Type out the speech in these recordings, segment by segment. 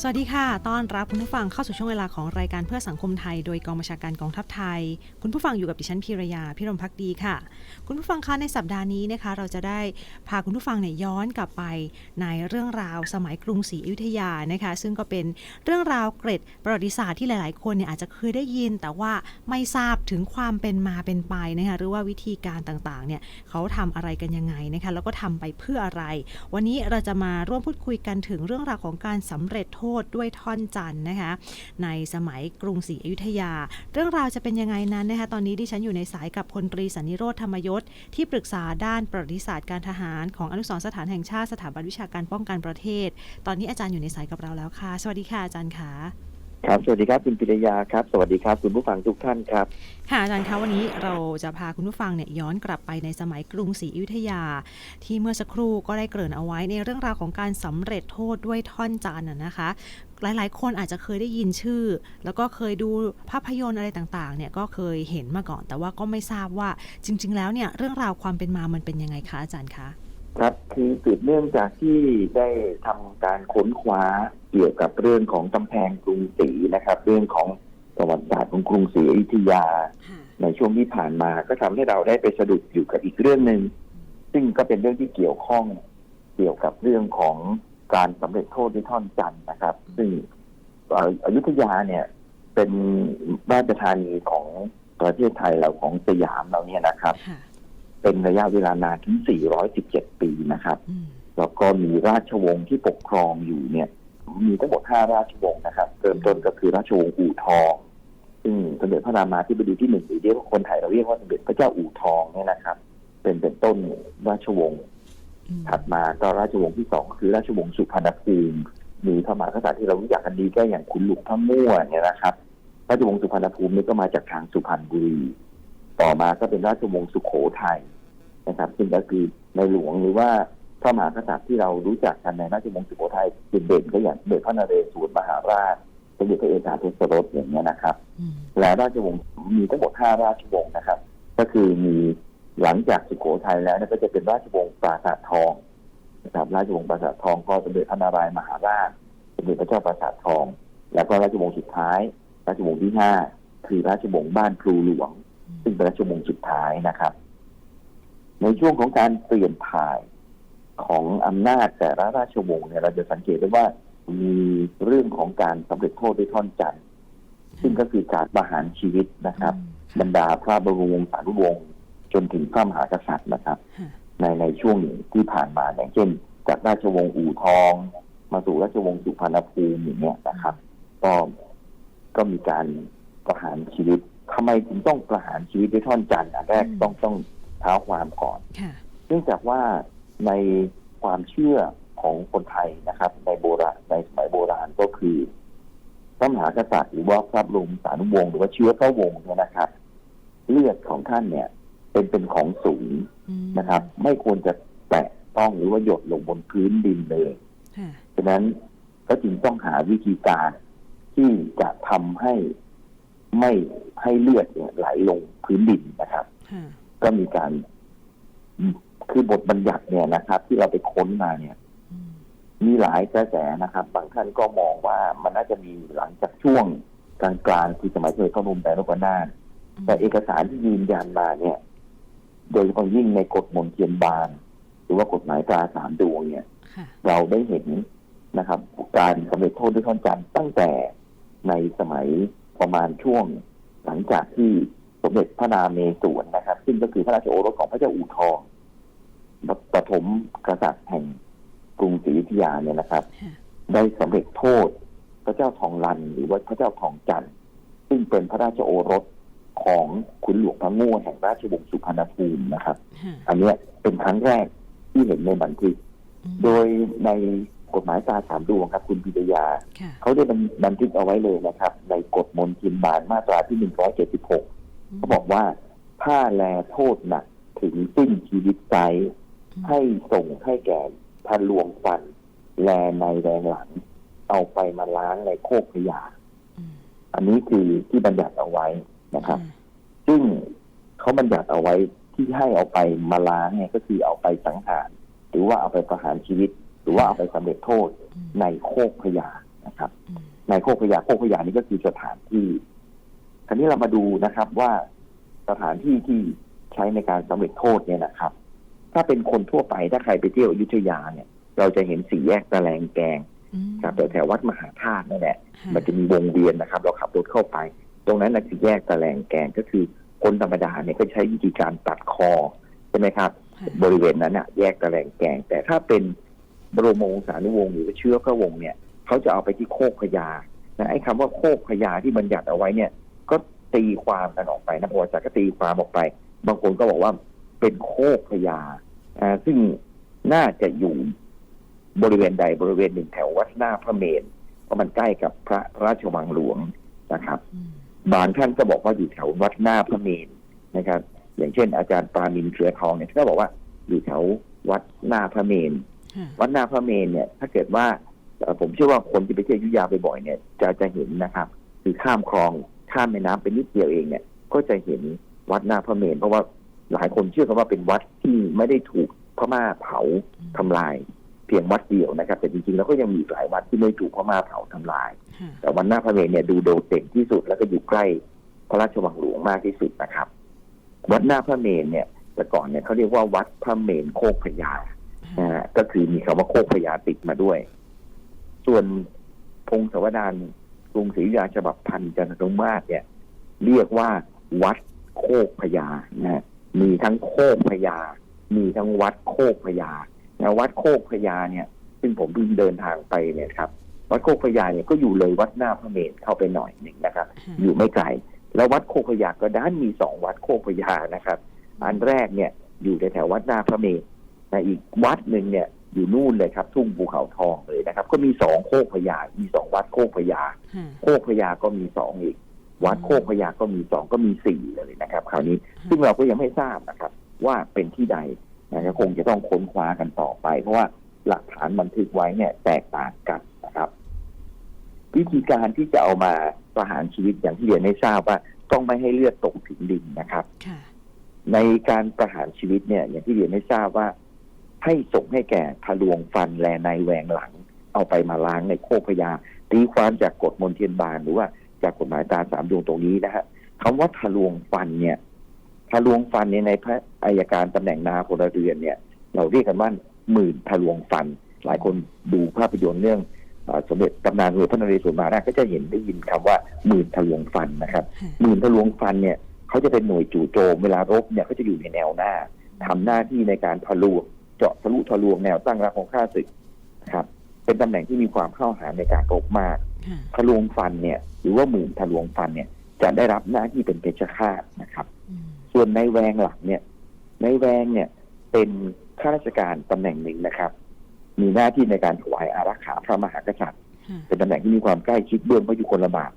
สวัสดีค่ะ ต้อนรับคุณผู้ฟังเข้าสู่ช่วงเวลาของรายการเพื่อสังคมไทย โดยกองบัญชาการกองทัพไทย คุณผู้ฟังอยู่กับดิฉันพีรยาพิรมพักดีค่ะ คุณผู้ฟังคะในสัปดาห์นี้นะคะ เราจะได้พาคุณผู้ฟังเนี่ยย้อนกลับไปในเรื่องราวสมัยกรุงศรีอยุธยานะคะ ซึ่งก็เป็นเรื่องราวเกร็ดประวัติศาสตร์ที่หลาย ๆ คนเนี่ยอาจจะเคยได้ยิน แต่ว่าไม่ทราบถึงความเป็นมาเป็นไปนะคะหรือว่าวิธีการต่าง ๆ เนี่ยเขาทำอะไรกันยังไงนะคะแล้วก็ทำไปเพื่ออะไร วันนี้เราจะมาร่วมพูดคุยกันถึงเรื่องราวของการสำเร็จโทษด้วยท่อนจันนะคะ ในสมัยกรุงศรีอยุธยา เรื่องราวจะเป็นยังไงนั้นนะคะ ตอนนี้ดิฉันอยู่ในสายกับพลตรีสันนิโรธธรรมยศที่ปรึกษาด้านประวัติศาสตร์การทหารของอนุสรณ์สถานแห่งชาติสถาบันวิชาการป้องกันประเทศ ตอนนี้อาจารย์อยู่ในสายกับเราแล้วค่ะ สวัสดีค่ะอาจารย์ค่ะ ครับ สวัสดีครับ คุณปิรยาครับ สวัสดีครับ คุณผู้ฟังทุกท่านครับ ค่ะอาจารย์คะวันนี้เราจะพาคุณผู้ฟังเนี่ยย้อนกลับไปในสมัยกรุงศรีอยุธยา ที่เมื่อสักครู่ก็ได้เกริ่นเอาไว้ในเรื่องราวของการสำเร็จโทษด้วยท่อนจันน่ะนะคะ หลายๆ คนอาจจะเคยได้ยินชื่อ แล้วก็เคยดูภาพยนตร์อะไรต่างๆ เนี่ยก็เคยเห็นมาก่อน แต่ว่าก็ไม่ทราบว่าจริง ๆ แล้วเนี่ยเรื่องราวความเป็นมามันเป็นยังไงคะอาจารย์คะ ครับคือสืบเนื่องจากที่ได้ทำการค้นคว้าเกี่ยวกับเรื่องของกำแพงกรุงศรีนะครับ เรื่องของประวัติศาสตร์ของกรุงศรีอยุธยา ในช่วงที่ผ่านมาก็ทำให้เราได้ไปสะดุดอยู่กับอีกเรื่องหนึ่งซึ่งก็เป็นเรื่องที่เกี่ยวข้องเกี่ยวกับเรื่องของการสำเร็จโทษด้วยท่อนจันทร์นะครับ ซึ่งเอ่ออยุธยาเนี่ย เป็นราชธานีของประเทศไทยเราของสยามเราเนี่ยนะครับค่ะ เป็นระยะเวลานานถึง 417 ปีนะครับอืมแล้วก็มีราชวงศ์ที่ปกครองอยู่เนี่ย มีทั้งหมด 5 ราชวงศ์นะครับ เริ่มต้นก็คือราชวงศ์อู่ทอง ซึ่งสมเด็จพระรามาธิบดีที่หนึ่งหรือเรียกว่าคนไทยเราเรียกว่าสมเด็จพระเจ้าอู่ทองเนี่ยนะครับ เป็นเป็นต้นราชวงศ์อืมถัดมาก็ราชวงศ์ที่สองคือราชวงศ์สุพรรณภูมิ มีพระมหากษัตริย์ที่เรารู้จักกันดีก็อย่างขุนหลวงพระมั่วเนี่ยนะครับ ราชวงศ์สุพรรณภูมินี่ก็มาจากทางสุพรรณบุรี ต่อมาก็เป็นราชวงศ์สุโขทัย นะครับซึ่งก็คือในหลวงหรือว่าพระมหากษัตริย์ที่เรารู้จักกันในราชวงศ์สุโขทัยเด่นๆก็อย่างสมเด็จพระนเรศวรมหาราชสมเด็จพระเอกาทศรสอย่างนี้ยนะครับอืมและราชวงศ์มีทั้งหมดห้าราชวงศ์นะครับ ก็คือมีหลังจากสุโขทัยแล้วเนี่ยก็จะเป็นราชวงศ์ปราสาททองนะครับราชวงศ์ปราสาททองก็สมเด็จพระนารายณ์มหาราชสมเด็จพระเจ้าปราสาททอง แล้วก็ราชวงศ์สุดท้าย ราชวงศ์ที่ห้าคือราชวงศ์บ้านพลูหลวง ซึ่งเป็นราชวงศ์สุดท้ายนะครับ ในช่วงของการเปลี่ยนถ่ายของอำนาจแต่ละราชวงศ์เนี่ยเราจะสังเกตได้ว่ามีเรื่องของการสำเร็จโทษด้วยท่อนจันทร์ซึ่งก็คือการประหารชีวิตนะครับ บรรดาพระบรมวงศานุวงศ์จนถึงพระมหากษัตริย์นะครับค่ะในในช่วงที่ผ่านมาอย่างเช่น จากราชวงศ์อู่ทอง มาสู่ราชวงศ์สุพรรณภูมิอย่างเนี้ยนะครับ ก็ก็มีการประหารชีวิตทำไมถึงต้องประหารชีวิตด้วยท่อนจันทร์อันแรกอืมต้องต้อง เท้าความก่อนค่ะเนื่องจากว่าในความเชื่อของคนไทยนะครับ ในโบราณในสมัยโบราณก็คือพระมหากษัตริย์หรือว่าพระบรมสานุวงศ์หรือว่าเชื้อพระวงศ์เนี่ยนะครับ เลือดของท่านเนี่ย เป็นเป็นของสูงอืมนะครับ ไม่ควรจะแตะต้องหรือว่าหยดลงบนพื้นดินเลยค่ะฉะนั้นก็จึงต้องหาวิธีการที่จะทำให้ไม่ให้เลือดเนี่ยไหลลงพื้นดินนะครับค่ะ ก็มีการ คือบทบัญญัติเนี่ยนะครับ ที่เราไปค้นมาเนี่ยอืมมีหลายกระแสนะครับ บางท่านก็มองว่ามันน่าจะมีหลังจากช่วงกลางๆคือสมัยสมเด็จพระบรมไตรโลกนาถแต่เอกสารที่ยืนยันมาเนี่ย โดยเฉพาะยิ่งในกฎมนเทียนบาน หรือว่ากฎหมายตราสามดวงเนี่ยค่ะเราได้เห็นนะครับ การสำเร็จโทษด้วยท่อนจันทร์ตั้งแต่ในสมัยประมาณช่วงหลังจากที่ส มเด็จพระนามเมศวรนะครับ ซึ่งก็คือพระราชโอรสของพระเจ้าอู่ทองปฐมกษัตริย์แห่งกรุงศรีอยุธยาเนี่ยนะครับค่ะได้สำเร็จโทษพระเจ้าทองรันหรือว่าพระเจ้าทองจันทร์ซึ่งเป็นพระราชโอรสของขุนหลวงพระโง่แห่งราชวงศ์สุพรรณภูมินะครับค่ะอันเนี้ยเป็นครั้งแรกที่เห็นในบันทึกอืมโดยในกฎหมายตราสามดวงครับ คุณพิทยาค่ะเขาได้บันบันทึกเอาไว้เลยนะครับ ในกฎมนทินบาลมาตราที่หนึ่งร้อยเจ็ดสิบหก เขาบอกว่าถ้าแลโทษหนักถึงสิ้นชีวิตใจให้ส่งให้แก่ทะลวงฟัน แลในแรงหลัง เอาไปมาล้างในโคกขยะอืมอันนี้คือที่บัญญัติเอาไว้นะครับ ซึ่งเขาบัญญัติเอาไว้ที่ให้เอาไปมาล้างเนี่ยก็คือเอาไปสังหาร หรือว่าเอาไปประหารชีวิต หรือว่าเอาไปสำเร็จโทษอืมในโคกพยานะครับอืมในโคกพยาโคกพยานี่ก็คือสถานที่ คราวนี้เรามาดูนะครับว่าสถานที่ที่ใช้ในการสำเร็จโทษเนี่ยนะครับ ถ้าเป็นคนทั่วไปถ้าใครไปเที่ยวอยุธยาเนี่ย เราจะเห็นสี่แยกตะแลงแกงอืมครับแถวๆวัดมหาธาตุนั่นแหละค่ะมันจะมีวงเวียนนะครับ เราขับรถเข้าไป ตรงนั้นนะคือแยกตะแลงแกงก็คือคนธรรมดาเนี่ยก็ใช้วิธีการตัดคอใช่ไหมครับค่ะบริเวณนั้นน่ะแยกตะแลงแกง แต่ถ้าเป็นบรมวงศานุวงศ์หรือว่าเชื้อพระวงศ์เนี่ยเขาจะเอาไปที่โคกพญานะไอ้คำว่าโคกพญาที่บัญญัติเอาไว้เนี่ย ก็ตีความกันออกไปนะประวัติศาสตร์ก็ตีความออกไป บางคนก็บอกว่าเป็นโคกพญาอ่าซึ่งน่าจะอยู่บริเวณใดบริเวณหนึ่งแถววัดหน้าพระเมรุเพราะมันใกล้กับพระราชวังหลวงนะครับอืมบางท่านก็บอกว่าอยู่แถววัดหน้าพระเมรุนะครับ อย่างเช่น อาจารย์ปรามินเครือทองเนี่ยท่านก็บอกว่าอยู่แถววัดหน้าพระเมรุค่ะวัดหน้าพระเมรุเนี่ย ถ้าเกิดว่าเอ่อผมเชื่อว่าคนที่ไปเที่ยวอยุธยาบ่อยๆเนี่ย จะจะเห็นนะครับ คือข้ามคลอง ข้ามแม่น้ำไปนิดเดียวเองเนี่ย ก็จะเห็นวัดหน้าพระเมรุเพราะว่าหลายคนเชื่อกันว่าเป็นวัดที่ไม่ได้ถูกพม่าเผาทำลาย เพียงวัดเดียวนะครับ แต่จริงๆแล้วก็ยังมีหลายวัดที่ไม่ถูกพม่าเผาทำลาย แต่วันหน้าพระเมรุเนี่ยดูโดดเด่นที่สุดแล้วก็อยู่ใกล้พระราชวังหลวงมากที่สุดนะครับ วัดหน้าพระเมรุเนี่ยแต่ก่อนเนี่ยเขาเรียกว่าวัดพระเมรุโคกพญานะฮะก็คือมีคำว่าโคกพญาติดมาด้วย ส่วนพงศวดารก รุงศรีอยุธยาฉบับพันจันทมาศเนี่ย เรียกว่าวัดโคกพญานะฮะมีทั้งโคกพญา มีทั้งวัดโคกพญานะวัดโคกพญาเนี่ย ซึ่งผมเพิ่งเดินทางไปเนี่ยครับ วัดโคกพญาเนี่ยก็อยู่เลยวัดหน้าพระเมรุเข้าไปหน่อยหนึ่งนะครับค่ะอยู่ไม่ไกลแล้ววัดโคกพญาก็ด้านมีสองวัดโคกพญานะครับ อันแรกเนี่ยอยู่แถวๆวัดหน้าพระเมรุแต่อีกวัดหนึ่งเนี่ย อยู่นู่นเลยครับ ทุ่งภูเขาทองเลยนะครับ ก็มีสองโคกพญามีสองวัดโคกพญาค่ะโคกพญาก็มีสองอีก วัดโคกพญาก็มีสองก็มีสี่เลยนะครับ คราวนี้ซึ่งเราก็ยังไม่ทราบนะครับ ว่าเป็นที่ใดนะครับคงจะต้องค้นคว้ากันต่อไป เพราะว่าหลักฐานบันทึกไว้เนี่ยแตกต่างกันนะครับ วิธีการที่จะเอามาประหารชีวิตอย่างที่เรียนให้ทราบว่าต้องไม่ให้เลือดตกถึงดินนะครับค่ะในการประหารชีวิตเนี่ย อย่างที่เรียนให้ทราบว่า ให้ส่งให้แก่ทะลวงฟันแลในแหวงหลัง เอาไปมาล้างในโคกพญาตีความจากกฎมนเทียนบานหรือว่าจากกฎหมายตราสามดวงตรงนี้นะฮะคำว่าทะลวงฟันเนี่ยทะลวงฟันเนี่ยในพระอายการตำแหน่งนาพลเรือนเนี่ย เราเรียกกันว่าหมื่นทะลวงฟัน หลายคนดูภาพยนตร์เรื่องเอ่อสมเด็จตำนานเรือพระนเรศวรมหาราชก็จะเห็นได้ยินคำว่าหมื่นทะลวงฟันนะครับค่ะหมื่นทะลวงฟันเนี่ยเขาจะเป็นหน่วยจู่โจมเวลารบเนี่ยเขาจะอยู่ในแนวหน้าทำหน้าที่ในการทะลวง เจาะทะลุทะลวงแนวตั้งรับของข้าศึกนะครับ เป็นตำแหน่งที่มีความเข้าหาในการรบมากค่ะทะลวงฟันเนี่ยหรือว่าหมื่นทะลวงฟันเนี่ยจะได้รับหน้าที่เป็นเพชฌฆาตนะครับอืมส่วนในแวงหลังเนี่ย ในแวงเนี่ยเป็นข้าราชการตำแหน่งหนึ่งนะครับ มีหน้าที่ในการถวายอารักขาพระมหากษัตริย์ค่ะเป็นตำแหน่งที่มีความใกล้ชิดเบื้องพระยุคลบาท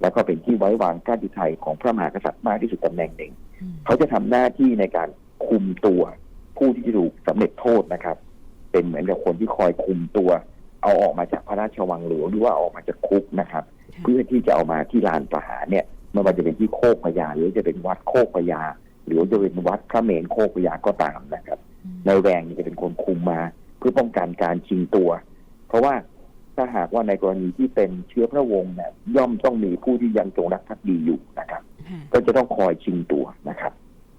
แล้วก็เป็นที่ไว้วางการดิไทยของพระมหากษัตริย์มากที่สุดตำแหน่งหนึ่งอืมเขาจะทำหน้าที่ในการคุมตัว ผู้ที่จะถูกสำเร็จโทษนะครับ เป็นเหมือนกับคนที่คอยคุมตัว เอาออกมาจากพระราชวังหลวงหรือว่าออกมาจากคุกนะครับค่ะเพื่อที่จะเอามาที่ลานประหารเนี่ยไม่ว่าจะเป็นที่โคกพญาหรือจะเป็นวัดโคกพญาหรือจะเป็นวัดพระเมรุโคกพญาก็ตามนะครับอืมในแวงเนี่ยจะเป็นคนคุมมา เพื่อป้องกันการชิงตัว เพราะว่าถ้าหากว่าในกรณีที่เป็นเชื้อพระวงศ์เนี่ยย่อมต้องมีผู้ที่ยังจงรักภักดีอยู่นะครับค่ะก็จะต้องคอยชิงตัวนะครับ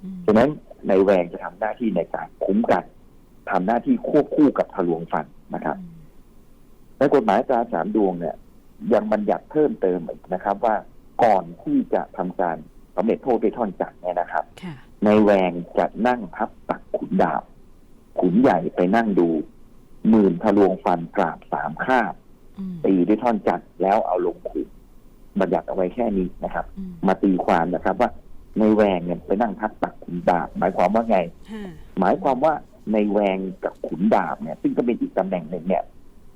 อืมฉะนั้น ในแวงจะทำหน้าที่ในการคุ้มกันทำหน้าที่ควบคู่กับทะลวงฟันนะครับอืมในกฎหมายตราสามดวงเนี่ย ยังบัญญัติเพิ่มเติมอีกนะครับ ว่าก่อนที่จะทำการสำเร็จโทษด้วยท่อนจักรเนี่ยนะครับค่ะในแวงจะนั่งทับตักขุนดาบขุนใหญ่ไปนั่งดูหมื่นทะลวงฟันกราบสามข้าบอืมตีด้วยท่อนจักรแล้วเอาลงขุนบัญญัติเอาไว้แค่นี้นะครับอืมมาตีความนะครับว่า ในแวงเนี่ยไปนั่งทับตักขุนดาบ หมายความว่าไงค่ะหมายความว่าในแวงกับขุนดาบเนี่ย ซึ่งก็เป็นอีกตำแหน่งหนึ่งเนี่ย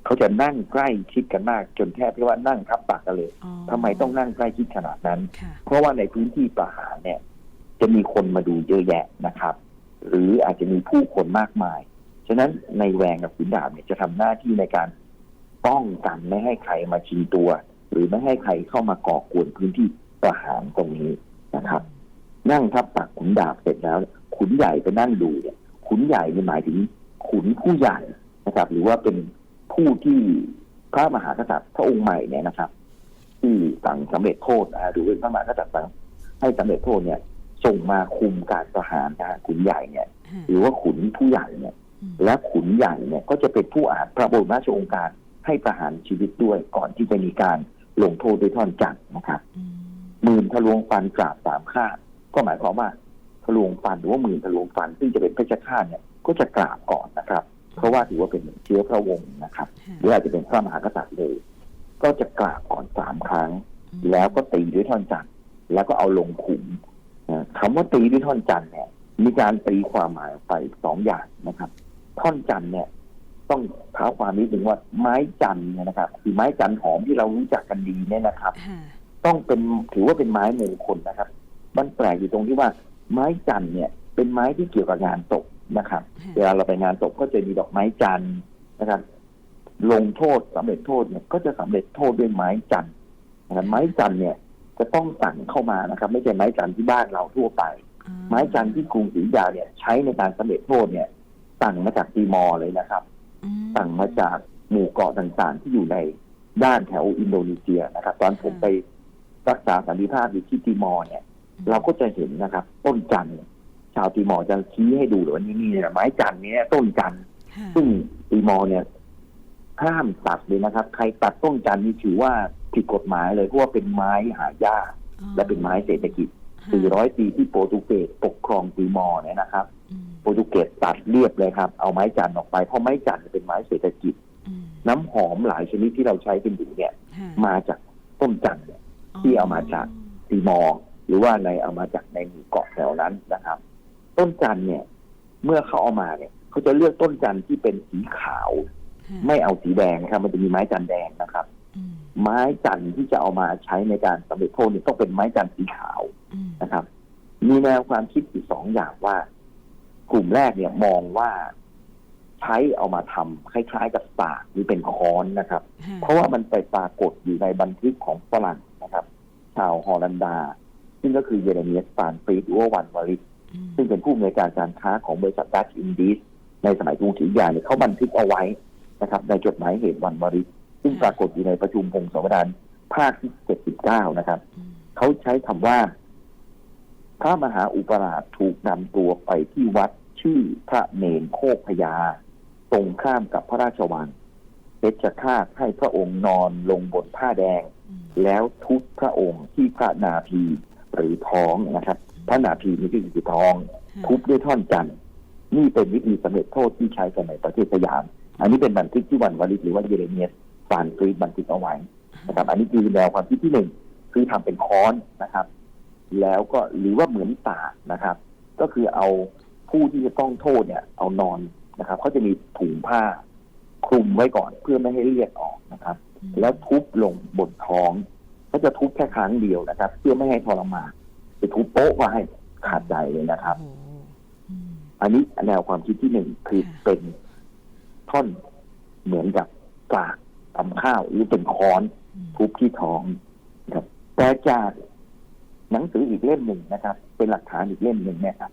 เขาจะนั่งใกล้ชิดกันมากจนแทบเรียกว่านั่งทับตักกันเลยอ๋อทำไมต้องนั่งใกล้ชิดขนาดนั้นค่ะเพราะว่าในพื้นที่ประหารเนี่ย จะมีคนมาดูเยอะแยะนะครับ หรืออาจจะมีผู้คนมากมาย ฉะนั้นในแวงกับขุนดาบเนี่ยจะทำหน้าที่ในการป้องกันไม่ให้ใครมาชิงตัว หรือไม่ให้ใครเข้ามาก่อกวนพื้นที่ประหารตรงนี้นะครับ นั่งทับตักขุนดาบเสร็จแล้ว ขุนใหญ่ไปนั่งดูเนี่ย ขุนใหญ่เนี่ยหมายถึงขุนผู้ใหญ่นะครับ หรือว่าเป็นผู้ที่พระมหากษัตริย์พระองค์ใหม่เนี่ยนะครับ ที่สั่งสำเร็จโทษนะฮะหรือเป็นพระมหากษัตริย์สั่งให้สำเร็จโทษเนี่ย ส่งมาคุมการประหารนะฮะขุนใหญ่เนี่ยค่ะหรือว่าขุนผู้ใหญ่เนี่ยอืมและขุนใหญ่เนี่ยก็จะเป็นผู้อ่านพระบรมราชโองการให้ประหารชีวิตด้วยก่อนที่จะมีการลงโทษด้วยท่อนจักรนะครับอืมหมื่นทะลวงฟันกราบสามข้าง ก็หมายความว่าทะลวงฟันหรือว่าหมื่นทะลวงฟัน ซึ่งจะเป็นเพชฌฆาตเนี่ยก็จะกราบก่อนนะครับ เพราะว่าถือว่าเป็นเชื้อพระวงศ์นะครับค่ะหรืออาจจะเป็นพระมหากษัตริย์เลย ก็จะกราบก่อนสามครั้ง แล้วก็ตีด้วยท่อนจันทร์แล้วก็เอาลงขุมนะคำว่าตีด้วยท่อนจันทร์เนี่ย มีการตีความหมายไปสองอย่างนะครับ ท่อนจันทร์เนี่ย ต้องเท้าความนิดหนึ่งว่าไม้จันทร์เนี่ยนะครับคือไม้จันทร์หอมที่เรารู้จักกันดีเนี่ยนะครับค่ะต้องเป็นถือว่าเป็นไม้มงคลนะครับ มันแปลกอยู่ตรงที่ว่าไม้จันทร์เนี่ยเป็นไม้ที่เกี่ยวกับงานศพนะครับ เวลาเราไปงานศพก็จะมีดอกไม้จันทร์นะครับ ลงโทษสำเร็จโทษเนี่ยก็จะสำเร็จโทษด้วยไม้จันทร์นะครับไม้จันทร์เนี่ยจะต้องสั่งเข้ามานะครับ ไม่ใช่ไม้จันทร์ที่บ้านเราทั่วไปอ่าไม้จันทร์ที่กรุงศรีอยุธยาเนี่ย ใช้ในการสำเร็จโทษเนี่ย สั่งมาจากตีมอร์เลยนะครับอืมสั่งมาจากหมู่เกาะต่างๆที่อยู่ในด้านแถวอินโดนีเซียนะครับ ตอนผมไปรักษาสันติภาพอยู่ที่ติมอร์เนี่ย เราก็จะเห็นนะครับ ต้นจันทร์เนี่ยชาวติมอร์จะชี้ให้ดูเลยว่านี่นี่เนี่ยไม้จันทร์เนี้ยต้นจันทร์ค่ะซึ่งติมอร์เนี่ยห้ามตัดเลยนะครับ ใครตัดต้นจันทร์นี่ถือว่าผิดกฎหมายเลยเพราะว่าเป็นไม้หายากอ๋อและเป็นไม้เศรษฐกิจค่ะ400 ปีที่โปรตุเกสปกครองติมอร์เนี่ยนะครับอืมโปรตุเกสตัดเรียบเลยครับ เอาไม้จันทร์ออกไป เพราะไม้จันทร์เป็นไม้เศรษฐกิจอืมน้ำหอมหลายชนิดที่เราใช้เป็นอยู่เนี่ยค่ะมาจากต้นจันทร์เนี่ยที่เอามาจากตีมอร์ หรือว่าในเอามาจากในหมู่เกาะแถวนั้นนะครับ ต้นจันทร์เนี่ย เมื่อเขาเอามาเนี่ยเขาจะเลือกต้นจันทร์ที่เป็นสีขาวค่ะไม่เอาสีแดงนะครับ มันจะมีไม้จันทร์แดงนะครับอืมไม้จันทร์ที่จะเอามาใช้ในการสำเร็จโทษเนี่ยต้องเป็นไม้จันทร์สีขาวอืมนะครับ มีแนวความคิดอีกสองอย่างว่า กลุ่มแรกเนี่ยมองว่าใช้เอามาทำคล้ายๆกับสากหรือเป็นค้อนนะครับค่ะเพราะว่ามันไปปรากฏอยู่ในบันทึกของฝรั่งนะครับ ชาวฮอลันดา ซึ่งก็คือเยเรเมียสฟานฟรีดหรือว่าวันวาริสอืมซึ่งเป็นผู้อำนวยการการค้าของบริษัทดัชอินดีสในสมัยกรุงศรีอยุธยาเนี่ยเขาบันทึกเอาไว้นะครับ ในจดหมายเหตุวันวาริสซึ่งปรากฏอยู่ในประชุมพงศาวดารภาคที่79นะครับอืมเขาใช้คำว่าพระมหาอุปราชถูกนำตัวไปที่วัดชื่อพระเนนโคกพญาตรงข้ามกับพระราชวังเพชฌฆาตให้พระองค์นอนลงบนผ้าแดงอืมแล้วทุบพระองค์ที่พระนาภี หรือท้องนะครับพระนาภีนี่คือท้องค่ะทุบด้วยท่อนจันทร์นี่เป็นวิธีสำเร็จโทษที่ใช้กันในประเทศสยาม อันนี้เป็นบันทึกที่วันวาริสหรือว่าเยเรเมียสฟานฟรีดบันทึกเอาไว้นะครับอันนี้คือแนวความคิดที่หนึ่งคือทำเป็นค้อนนะครับ แล้วก็หรือว่าเหมือนตากนะครับ ก็คือเอาผู้ที่จะต้องโทษเนี่ย เอานอนนะครับเขาจะมีถุงผ้าคลุมไว้ก่อนเพื่อไม่ให้เลือดออกนะครับอืมแล้วทุบลงบนท้อง เขาจะทุบแค่ครั้งเดียวนะครับ เพื่อไม่ให้ทรมานจะทุบโป๊ะก็ให้ขาดใจเลยนะครับโอ้โหอืมอันนี้แนวความคิดที่หนึ่งคือค่ะเป็นท่อนเหมือนกับกากทำข้าวหรือเป็นค้อนอืมทุบที่ท้องนะครับ แต่จากหนังสืออีกเล่มหนึ่งนะครับ เป็นหลักฐานอีกเล่มหนึ่งเนี่ยครับ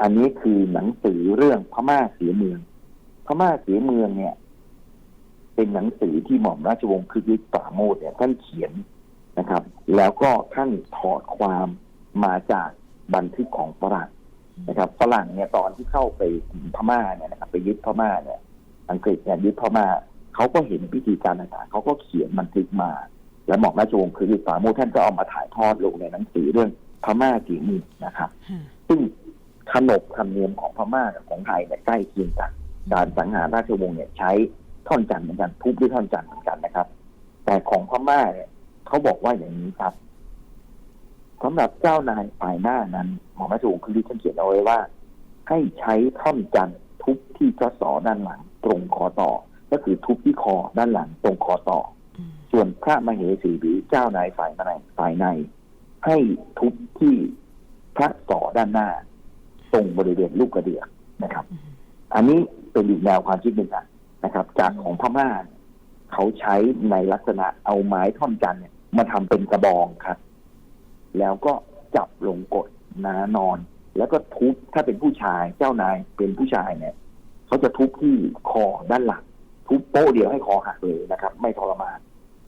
อันนี้คือหนังสือเรื่องพม่าเสียเมือง พม่าเสียเมืองเนี่ย เป็นหนังสือที่หม่อมราชวงศ์คึกฤทธิ์ปราโมทเนี่ยท่านเขียน นะครับ แล้วก็ท่านถอดความมาจากบันทึกของฝรั่งนะครับฝรั่งเนี่ยตอนที่เข้าไปพม่าเนี่ยนะครับไปยึดพม่าเนี่ย อังกฤษเนี่ยยึดพม่าเขาก็เห็นพิธีการต่างๆเขาก็เขียนบันทึกมา แล้วหม่อมราชวงศ์คึกฤทธิ์ปราโมทท่านก็เอามาถ่ายทอดลงในหนังสือเรื่องพม่าสีมือนะครับค่ะซึ่งขนบธรรมเนียมของพม่ากับของไทยเนี่ยใกล้เคียงกัน การสังหารราชวงศ์เนี่ยใช้ท่อนจันทร์เหมือนกันทุบด้วยท่อนจันทร์เหมือนกันนะครับ แต่ของพม่าเนี่ย เขาบอกว่าอย่างนี้ครับสำหรับเจ้านายฝ่ายหน้านั้นหมอมาชวงคือท่านเขียนเอาไว้ว่า ให้ใช้ท่อนจันทร์ทุบที่พระศอด้านหลัง ตรงคอต่อ ก็คือทุบที่คอด้านหลัง ตรงคอต่อ ส่วนพระมเหสีหรือเจ้านายฝ่ายในฝ่ายใน ให้ทุบที่พระศอด้านหน้า ตรงบริเวณลูกกระเดือกนะครับ อันนี้เป็นอีกแนวความคิดหนึ่งนะครับ จากของพม่าเขาใช้ในลักษณะเอาไม้ท่อนจันเนี่ย มาทำเป็นกระบองครับ แล้วก็จับลงกดนานอน แล้วก็ทุบถ้าเป็นผู้ชายเจ้านายเป็นผู้ชายเนี่ยเขาจะทุบที่คอด้านหลังทุบโป๊ะเดียวให้คอหักเลยนะครับ ไม่ทรมาน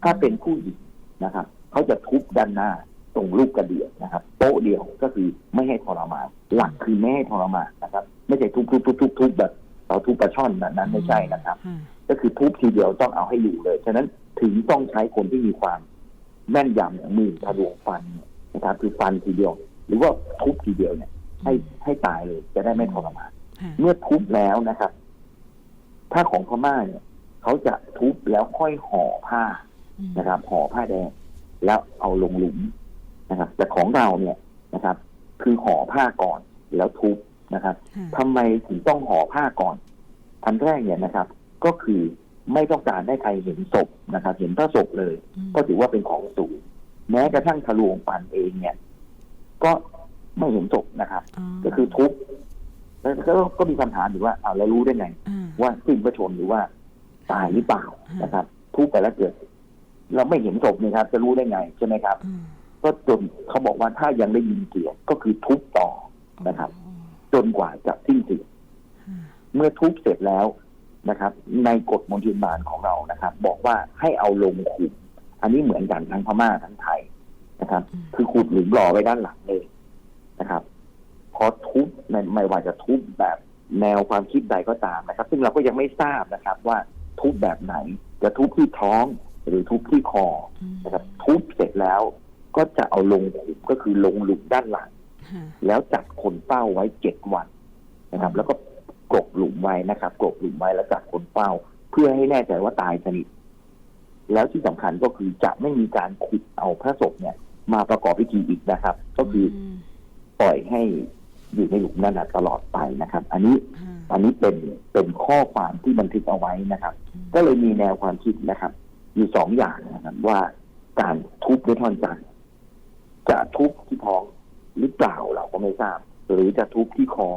ถ้าเป็นผู้หญิงนะครับเขาจะทุบด้านหน้าตรงลูกกระเดียดนะครับ โป๊ะเดียวก็คือไม่ให้ทรมานหลักคือไม่ให้ทรมานนะครับ ไม่ใช่ทุบทุบทุบทุบทุบแบบเราทุบปลาช่อนแบบนั้นไม่ใช่นะครับค่ะก็คือทุบทีเดียวต้องเอาให้อยู่เลย ฉะนั้นถึงต้องใช้คนที่มีความ แม่นยำอย่างมือทะลวงฟันเนี่ยนะครับคือฟันทีเดียว หรือว่าทุบทีเดียวเนี่ย ให้ให้ตายเลยจะได้ไม่ทรมานค่ะเมื่อทุบแล้วนะครับ ถ้าของพม่าเนี่ยเขาจะทุบแล้วค่อยห่อผ้าอืมนะครับห่อผ้าแดงแล้วเอาลงหลุมนะครับ แต่ของเราเนี่ยนะครับ คือห่อผ้าก่อนแล้วทุบนะครับค่ะทำไมถึงต้องห่อผ้าก่อนอันแรกเนี่ยนะครับ ก็คือ ไม่ต้องการให้ใครเห็นศพนะครับ เห็นพระศพเลยอืมก็ถือว่าเป็นของสูง แม้กระทั่งทะลวงฟันเองเนี่ย ก็ไม่เห็นศพนะครับ ก็คือทุบแล้วก็ก็มีคำถามอยู่ว่าอ้าวแล้วรู้ได้ไงอ่าว่าสิ้นพระชนม์หรือว่าตายหรือเปล่าอ่านนะครับ ทุบไปแล้วเกิด เราไม่เห็นศพนี่ครับ จะรู้ได้ไงใช่ไหมครับอืมก็จนเขาบอกว่าถ้ายังได้ยินเสียงก็คือทุบต่อนะครับ จนกว่าจะสิ้นเสียงอ่าเมื่อทุบเสร็จแล้ว นะครับ ในกฎมนทินบาลของเรานะครับ บอกว่าให้เอาลงขุม อันนี้เหมือนกันทั้งพม่าทั้งไทยนะครับอืมคือขุดหลุมหล่อไว้ด้านหลังเลยนะครับพอทุบไม่ไม่ว่าจะทุบแบบแนวความคิดใดก็ตามนะครับ ซึ่งเราก็ยังไม่ทราบนะครับ ว่าทุบแบบไหน จะทุบที่ท้องหรือทุบที่คออืมนะครับ ทุบเสร็จแล้วก็จะเอาลงขุมก็คือลงหลุมด้านหลังค่ะแล้วจัดคนเฝ้าไว้เจ็ดวันนะครับ แล้วก็ กลบหลุมไว้นะครับกลบหลุมไว้แล้วจัดคนเฝ้า เพื่อให้แน่ใจว่าตายสนิทแล้วที่สำคัญก็คือจะไม่มีการขุดเอาพระศพเนี่ย มาประกอบพิธีอีกนะครับ ก็คือมปล่อยให้อยู่ในหลุมนั่นนะตลอดไปนะครับ อันนี้ค่ะอันนี้เป็นเป็นข้อความที่บันทึกเอาไว้นะครับอืมก็เลยมีแนวความคิดนะครับ อยู่สองอย่างนะครับว่าการทุบด้วยท่อนจันทร์จะทุบที่ท้องหรือเปล่าเราก็ไม่ทราบ หรือจะทุบที่คอ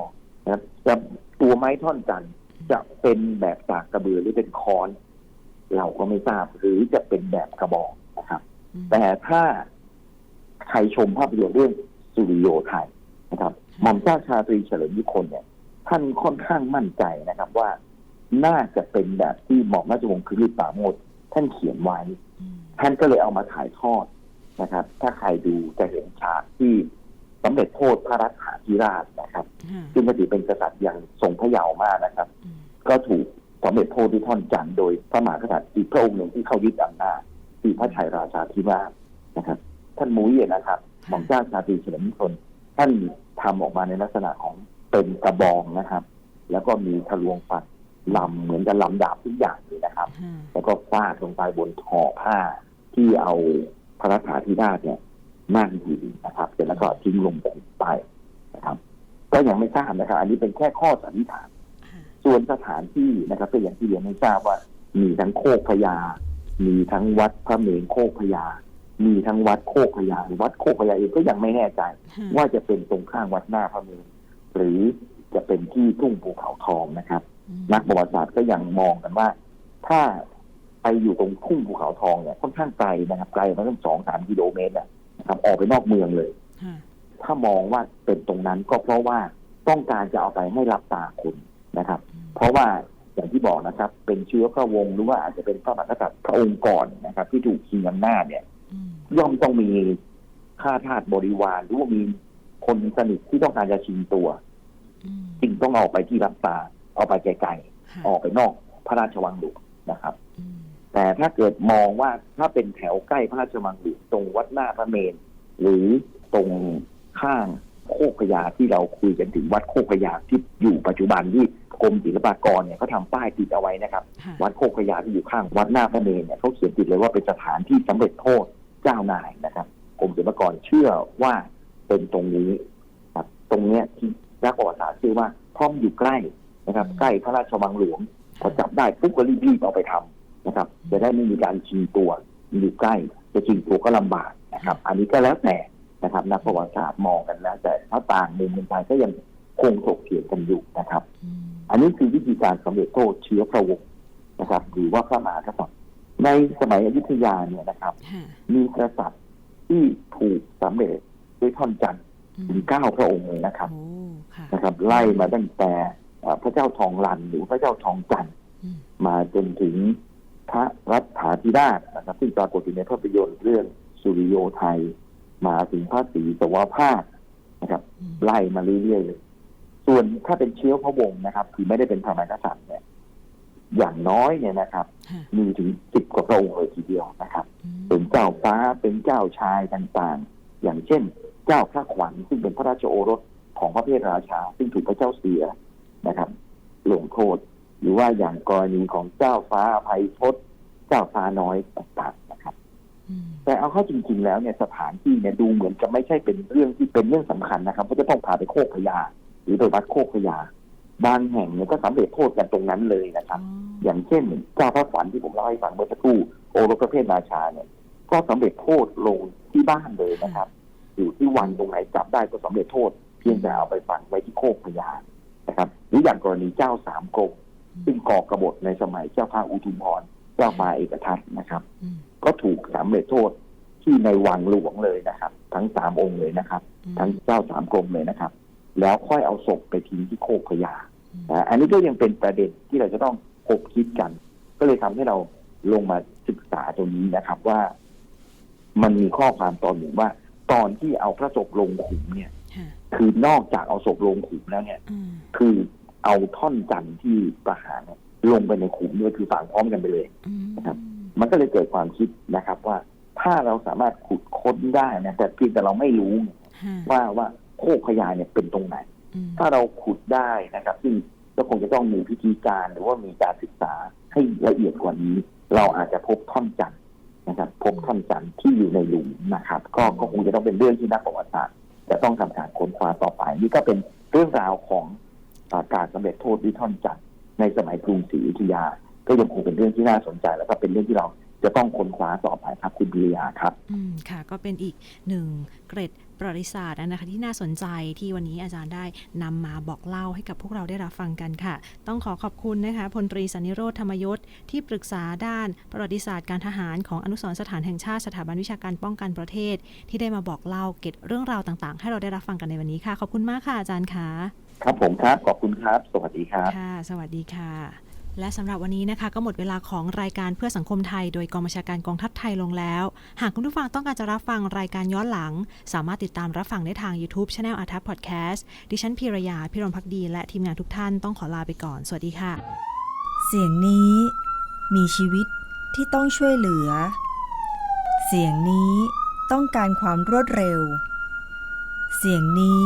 นะครับจะ ตัวไม้ท่อนจันทร์จะเป็นแบบสากกระเบือหรือเป็นค้อน เราก็ไม่ทราบหรือจะเป็นแบบกระบอกนะครับอืมแต่ถ้าใครชมภาพยนตร์เรื่องสุริโยไทยนะครับหม่อมเจ้าชาตรีเฉลิมยุคนเนี่ย ท่านค่อนข้างมั่นใจนะครับว่าน่าจะเป็นแบบที่หม่อมราชวงศ์คือฤทธิ์ปราโมดท่านเขียนไว้อืมท่านก็เลยเอามาถ่ายทอดนะครับ ถ้าใครดูจะเห็นฉากที่ สำเร็จโทษพระรัตถาธิราชนะครับค่ะซึ่งก็ถือเป็นกษัตริย์อย่างทรงพระเยาว์มากนะครับอืมก็ถูกสำเร็จโทษด้วยท่อนจันทร์โดยพระมหากษัตริย์อีกพระองค์หนึ่งที่เข้ายึดอำนาจคือพระชัยราชาธิราชนะครับ ท่านมุ้ยนะครับหม่อมเจ้าชาตรีเฉลิมพลคนท่านทำออกมาในลักษณะของเป็นกระบองนะครับ แล้วก็มีทะลวงฟันลำเหมือนกับลำดาบทุกอย่างเลยนะครับค่ะแล้วก็ฟาดลงไปบนห่อผ้าที่เอาพระรัตถาธิราชเนี่ย นั่งอยู่นะครับเสร็จแล้วก็ทิ้งลงไปนะครับ ก็ยังไม่ทราบนะครับ อันนี้เป็นแค่ข้อสันนิษฐานค่ะส่วนสถานที่นะครับก็อย่างที่เรียนให้ทราบว่า มีทั้งโคกพญา มีทั้งวัดพระเมรุโคกพญา มีทั้งวัดโคกพญาหรือวัดโคกพญาเองก็ยังไม่แน่ใจค่ะว่าจะเป็นตรงข้างวัดหน้าพระเมรุหรือจะเป็นที่ทุ่งภูเขาทองนะครับอืมนักประวัติศาสตร์ก็ยังมองกันว่า ถ้าไปอยู่ตรงทุ่งภูเขาทองเนี่ยค่อนข้างไกลนะครับไกลมาตั้งสองสามกิโลเมตรนะ นะครับออกไปนอกเมืองเลยค่ะถ้ามองว่าเป็นตรงนั้นก็เพราะว่าต้องการจะเอาไปให้รับตาคนนะครับอืมเพราะว่าอย่างที่บอกนะครับ เป็นเชื้อพระวงศ์หรือว่าอาจจะเป็นพระมหากษัตริย์พระองค์ก่อนนะครับ ที่ถูกชิงอำนาจเนี่ยอืมย่อมต้องมีข้าทาสบริวารหรือว่ามีคนสนิทที่ต้องการจะชิงตัวอืมจึงต้องเอาไปที่รับตา เอาไปไกลค่ะๆออกไปนอกพระราชวังหลวงนะครับอืม แต่ถ้าเกิดมองว่าถ้าเป็นแถวใกล้พระราชวังหลวงตรงวัดหน้าพระเมรุหรือตรงข้างโคกพญาที่เราคุยกันถึงวัดโคกพญาที่อยู่ปัจจุบันที่กรมศิลปากรเนี่ยเขาทำป้ายติดเอาไว้นะครับค่ะวัดโคกพญาที่อยู่ข้างวัดหน้าพระเมรุเนี่ยเขาเขียนติดเลยว่าเป็นสถานที่สำเร็จโทษเจ้านายนะครับกรมศิลปากรเชื่อว่าเป็นตรงนี้ครับตรงเนี้ยที่นักประวัติศาสตร์เชื่อว่าเพราะมันอยู่ใกล้นะครับ ใกล้พระราชวังหลวงพอจับได้ปุ๊บก็รีบๆเอาไปทำ นะครับ จะได้ไม่มีการชิงตัวมันอยู่ใกล้ จะชิงตัวก็ลำบากนะครับ อันนี้ก็แล้วแต่นะครับนักประวัติศาสตร์มองกันแล้วแต่ถ้าต่างมุมกันไปก็ยังคงถกเถียงกันอยู่นะครับอืมอันนี้คือวิธีการสำเร็จโทษเชื้อพระวงศ์นะครับหรือว่าพระมหากษัตริย์ในในสมัยอยุธยาเนี่ยนะครับค่ะมีกษัตริย์ที่ถูกสำเร็จด้วยท่อนจันทร์อืถึมงเก้าพระองค์เลยนะครับโอ้ค่ะนะครับ ไล่มาตั้งแต่เอ่อพระเจ้าทองลันหรือพระเจ้าทองจันทร์อืมมาจนถึง พระรัฐาธิราชนะครับซึ่งปรากฏอยู่ในภาพยนตร์เรื่องสุริโยไทย มาถึงพระศรีสวภาคนะครับอืมไล่มาเรื่อยๆเลยส่วนถ้าเป็นเชื้อพระวงศ์นะครับ คือไม่ได้เป็นพระมหากษัตริย์เนี่ยอย่างน้อยเนี่ยนะครับค่ะมีถึงสิบกว่าพระองค์เลยทีเดียวนะครับอืมเป็นเจ้าฟ้าเป็นเจ้าชายต่างๆ อย่างเช่น เจ้าพระขวัญซึ่งเป็นพระราชโอรสของพระเพทราชา ซึ่งถูกพระเจ้าเสียนะครับลงโทษ หรือว่าอย่างกรณีของเจ้าฟ้าอภัยพจน์เจ้าฟ้าน้อยต่างๆนะครับอืมแต่เอาเข้าจริง ๆ แล้วเนี่ยสถานที่เนี่ยดูเหมือนจะไม่ใช่เป็นเรื่องที่เป็นเรื่องสำคัญนะครับเพราะจะต้องพาไปโคกพญาหรือไปวัดโคกพญาบางแห่งเนี่ยก็สำเร็จโทษกันตรงนั้นเลยนะครับอ๋ออย่างเช่นเจ้าพระขวัญที่ผมเล่าให้ฟังเมื่อสักครู่โอรสประเภทราชาเนี่ย ก็สำเร็จโทษลงที่บ้านเลยนะครับ อยู่ที่วังตรงไหนจับได้ก็สำเร็จโทษ เพียงแต่เอาไปฝังไว้ที่โคกพญานะครับหรืออย่างกรณีเจ้าสามกรม ซึ่งก่อกบฏในสมัยเจ้าฟ้าอุทุมพรเจ้าฟ้าเอกทัตนะครับอืมก็ถูกสำเร็จโทษที่ในวังหลวงเลยนะครับ ทั้งสามองค์เลยนะครับอืมทั้งเจ้าสามกรมเลยนะครับ แล้วค่อยเอาศพไปทิ้งที่โคกพญาอืมนะอันนี้ก็ยังเป็นประเด็นที่เราจะต้องคบคิดกัน ก็เลยทำให้เราลงมาศึกษาตรงนี้นะครับว่า มันมีข้อความตอนหนึ่งว่า ตอนที่เอาพระศพลงขุมเนี่ยค่ะคือนอกจากเอาศพลงขุมแล้วเนี่ยอืมคือ เอาท่อนจันทร์ที่ประหารเนี่ยลงไปในขุมด้วยคือฝังพร้อมกันไปเลยอืมนะครับ มันก็เลยเกิดความคิดนะครับว่าถ้าเราสามารถขุดค้นได้นะแต่เพียงแต่เราไม่รู้ค่ะว่าว่าโคกพญาเนี่ยเป็นตรงไหนอืมถ้าเราขุดได้นะครับ ซึ่งก็คงจะต้องมีพิธีการหรือว่ามีการศึกษาให้ละเอียดกว่านี้ เราอาจจะพบท่อนจันทร์นะครับ พบท่อนจันทร์ที่อยู่ในหลุมนะครับ ก็ก็คงจะต้องเป็นเรื่องที่นักประวัติศาสตร์จะต้องทำการค้นคว้าต่อไป นี่ก็เป็นเรื่องราวของอา การสำเร็จโทษด้วยท่อนจันทร์ในสมัยกรุงศรีอยุธยา ก็ยังคงเป็นเรื่องที่น่าสนใจ แล้วก็เป็นเรื่องที่เราจะต้องค้นคว้าต่อไปครับคุณบิริยาครับ อืมค่ะ ก็เป็นอีกหนึ่งเกร็ดประวัติศาสตร์นะคะที่น่าสนใจที่วันนี้อาจารย์ได้นำมาบอกเล่าให้กับพวกเราได้รับฟังกันค่ะ ต้องขอขอบคุณนะคะพลตรีสันนิโรธธรรมยศที่ปรึกษาด้านประวัติศาสตร์การทหารของอนุสรสถานแห่งชาติสถาบันวิชาการป้องกันประเทศ ที่ได้มาบอกเล่าเกร็ดเรื่องราวต่างๆ ให้เราได้รับฟังกันในวันนี้ค่ะ ขอบคุณมากค่ะอาจารย์ค่ะ ครับผมครับ ขอบคุณครับ สวัสดีครับ ค่ะ สวัสดีค่ะ และสำหรับวันนี้นะคะ ก็หมดเวลาของรายการเพื่อสังคมไทย โดยกองบัญชาการกองทัพไทยลงแล้ว หากคุณผู้ฟังต้องการจะรับฟังรายการย้อนหลัง สามารถติดตามรับฟังได้ทาง YouTube Channel อาทัพพอดแคสต์ดิฉันพีรยาพิรมพักดี และทีมงานทุกท่านต้องขอลาไปก่อน สวัสดีค่ะ เสียงนี้มีชีวิตที่ต้องช่วยเหลือ เสียงนี้ต้องการความรวดเร็ว เสียงนี้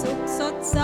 สุขสดใส